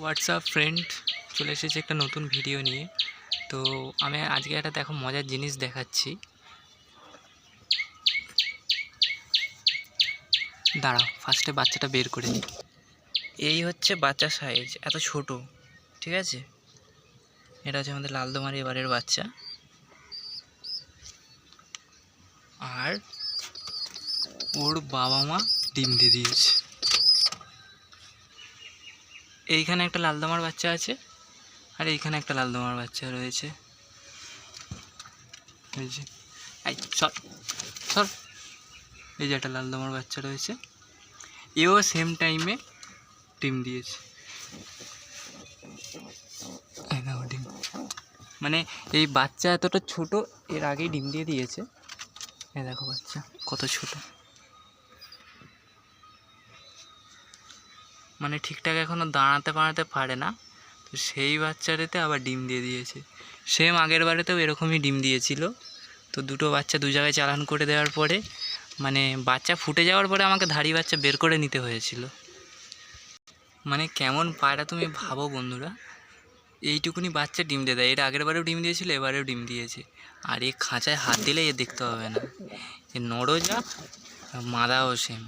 WhatsApp friend চলে এসেছে একটা নতুন ভিডিও নিয়ে। তো আমি আজকে একটা দেখো মজার জিনিস দেখাচ্ছি। দাঁড়াও ফার্স্টে বাচ্চাটা বের করে নিই এই হচ্ছে বাচ্চা সাইজ এত ছোট, ঠিক আছে? এটা হচ্ছে আমাদের লালদোমারি এবারের বাচ্চা। আর ওর বাবা মা ডিম দিয়ে দিয়েছে। এইখানে একটা লালদমার বাচ্চা আছে আর এইখানে একটা লালদমার বাচ্চা রয়েছে। এই যে সর সর। এই যে একটা লালদমার বাচ্চা রয়েছে। এও সেম টাইমে ডিম দিয়েছে। ডিম। মানে এই বাচ্চা এতটা ছোট, এর আগেই ডিম দিয়ে দিয়েছে। এই দেখো বাচ্চা, কত ছোট। মানে ঠিকঠাক এখনও দাঁড়াতে পারাতে পারে না। তো সেই বাচ্চাটাতে আবার ডিম দিয়ে দিয়েছে। সেম আগের বারেতেও এরকমই ডিম দিয়েছিল। তো দুটো বাচ্চা দু জায়গায় চালান করে দেওয়ার পরে মানে বাচ্চা ফুটে যাওয়ার পরে আমাকে ধাড়ি বাচ্চা বের করে নিতে হয়েছিল। মানে কেমন পায়রা তুমি ভাবো বন্ধুরা? এইটুকুনি বাচ্চা ডিম দিয়ে দেয়। এর আগের বারেও ডিম দিয়েছিল, এবারেও ডিম দিয়েছে। আর এ খাঁচায় হাত দিলে এ দেখতে হবে না। এ নড়ো যা মাদাও সেম।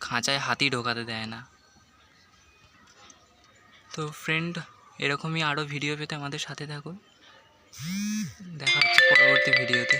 খাঁচায় হাতই ঢোকাতে দেয় না। তো ফ্রেন্ড এরকমই আরও ভিডিও পেতে আমাদের সাথে থাকুন। দেখা হচ্ছে পরবর্তী ভিডিওতে